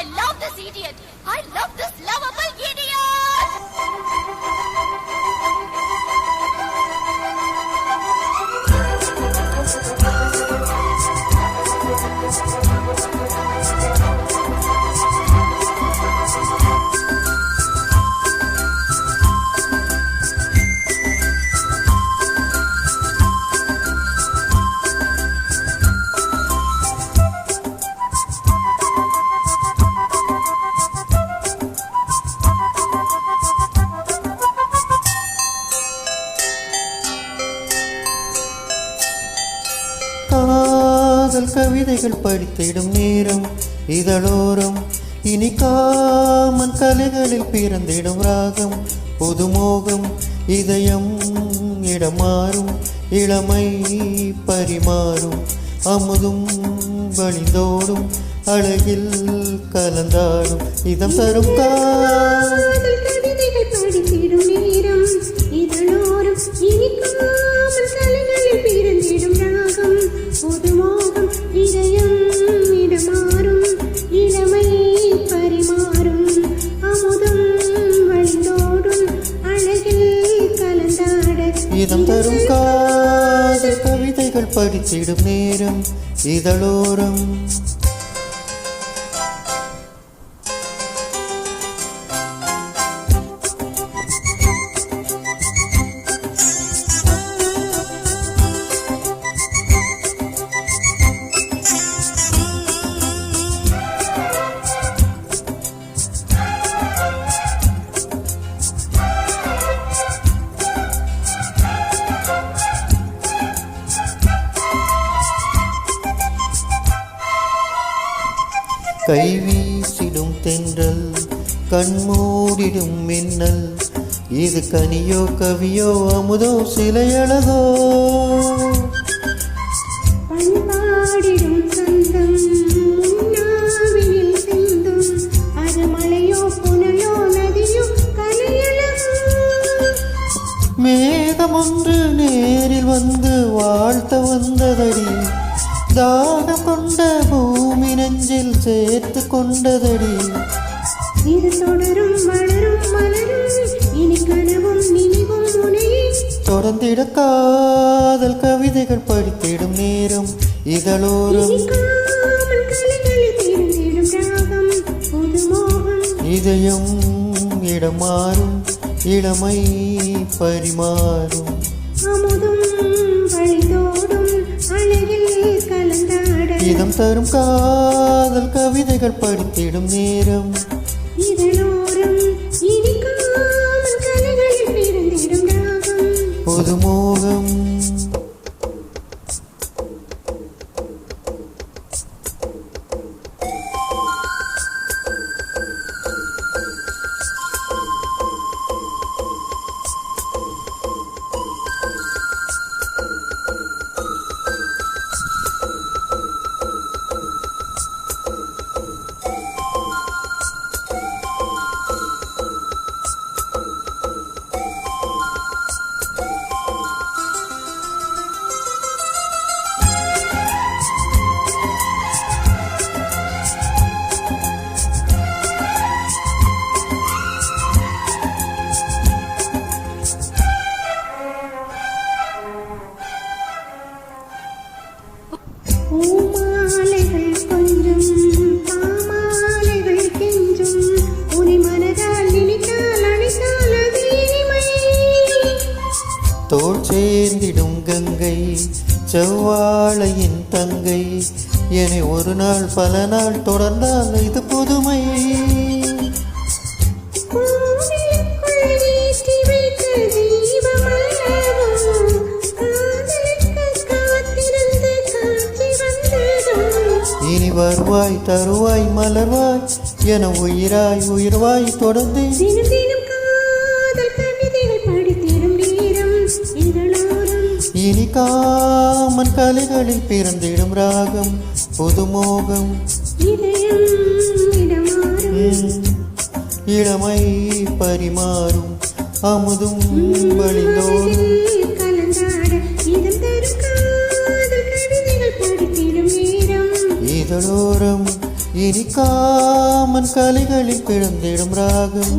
I love this idiot. I love this lovable idiot. காதல் கவிதைகள் படித்திடும் நேரம் இதழோரம். இனி காமன் கலைகளில் பிறந்திடும் ராகம். புதுமோகம் இதயம் இடமாறும் இளமை பரிமாறும். அமுதும் வழிந்தோடும் அழகில் கலந்தாடும். இதம் தரும் காதல் கவிதைகள் படித்திடும் நேரம் இதழோரம். கை வீசிடும் தென்றல் கண்மூடிடும் மின்னல். இது கனியோ கவியோ அமுதோ சிலையழகோ. மேகம் ஒன்று நேரில் வந்து வாழ்த்த வந்ததடி. பூமி நெஞ்சில் சேர்த்து கொண்டதடி. இது தொடரும் வளரும் மலரும் இனி கனவும் நினைவும் முனையே தொடர்ந்திட காதல் கவிதைகள் படித்திடும் நேரம் இதழோரம் இதயம் இடமாறும் இளமை பரிமாறும். அமுதும் வழிதோடும் அழகில் கலந்தாட இதம் தரும் காதல் கவிதைகள் படித்திடும் நேரம். செவ்வாழையின் தங்கை. என்னை ஒரு நாள் பல நாள் தொடர்ந்தால் இது புதுமை. இனி வருவாய் தருவாய் மலர்வாய் என உயிராய் உயிர்வாய் தொடர்ந்து இதழோரம் இனி காமன் கலைகளில் பிறந்திடும் ராகம் புதுமோகம் இளமை பரிமாறும் அமுதும் வழிந்தோடும் இதழோரம் இனி காமன் கலைகளில் பிறந்திடும் ராகம்.